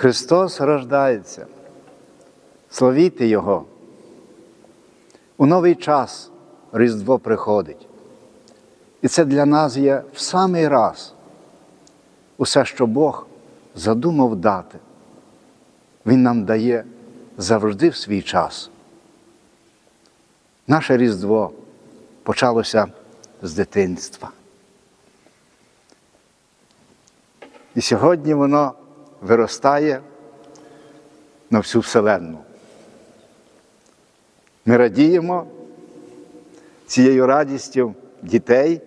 Христос рождається. Славіте Його. У новий час Різдво приходить. І це для нас є в самий раз усе, що Бог задумав дати. Він нам дає завжди в свій час. Наше Різдво почалося з дитинства. І сьогодні воно виростає на всю Вселенну. Ми радіємо цією радістю дітей,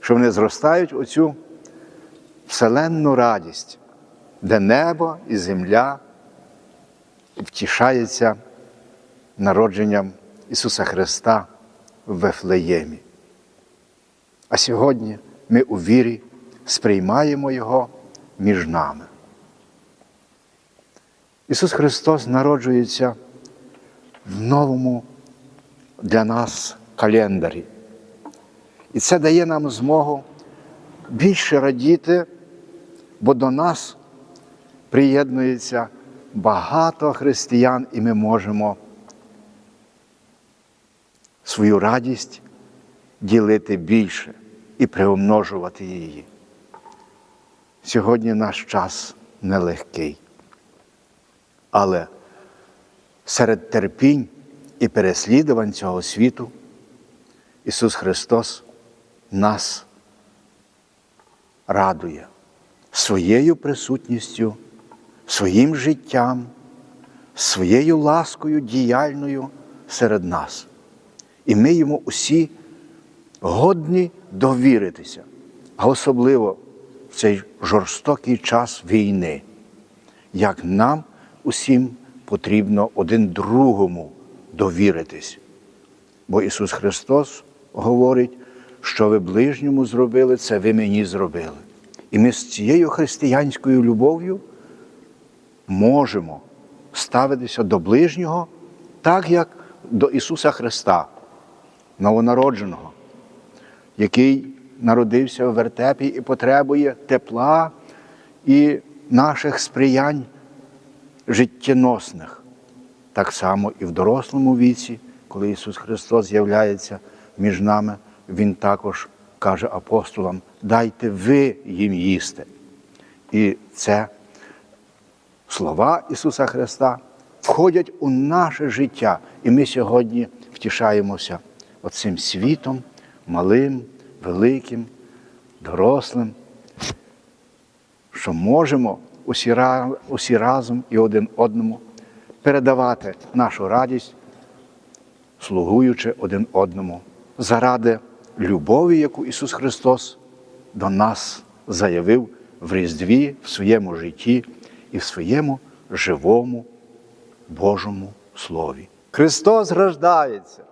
що вони зростають у цю вселенну радість, де небо і земля втішаються народженням Ісуса Христа в Вифлеємі. А сьогодні ми у вірі сприймаємо Його між нами. Ісус Христос народжується в новому для нас календарі. І це дає нам змогу більше радіти, бо до нас приєднується багато християн, і ми можемо свою радість ділити більше і приумножувати її. Сьогодні наш час нелегкий, але серед терпінь і переслідувань цього світу Ісус Христос нас радує своєю присутністю, своїм життям, своєю ласкою діяльною серед нас. І ми йому усі годні довіритися, а особливо цей жорстокий час війни, як нам усім потрібно один другому довіритись. Бо Ісус Христос говорить, що ви ближньому зробили, це ви мені зробили. І ми з цією християнською любов'ю можемо ставитися до ближнього так, як до Ісуса Христа, новонародженого, який народився в вертепі і потребує тепла і наших сприянь життєносних. Так само і в дорослому віці, коли Ісус Христос з'являється між нами, Він також каже апостолам: дайте ви їм їсти. І це слова Ісуса Христа входять у наше життя. І ми сьогодні втішаємося оцим світом, малим, великим, дорослим, що можемо усі, усі разом і один одному передавати нашу радість, слугуючи один одному заради любові, яку Ісус Христос до нас заявив в Різдві, в своєму житті і в своєму живому Божому Слові. Христос рождається!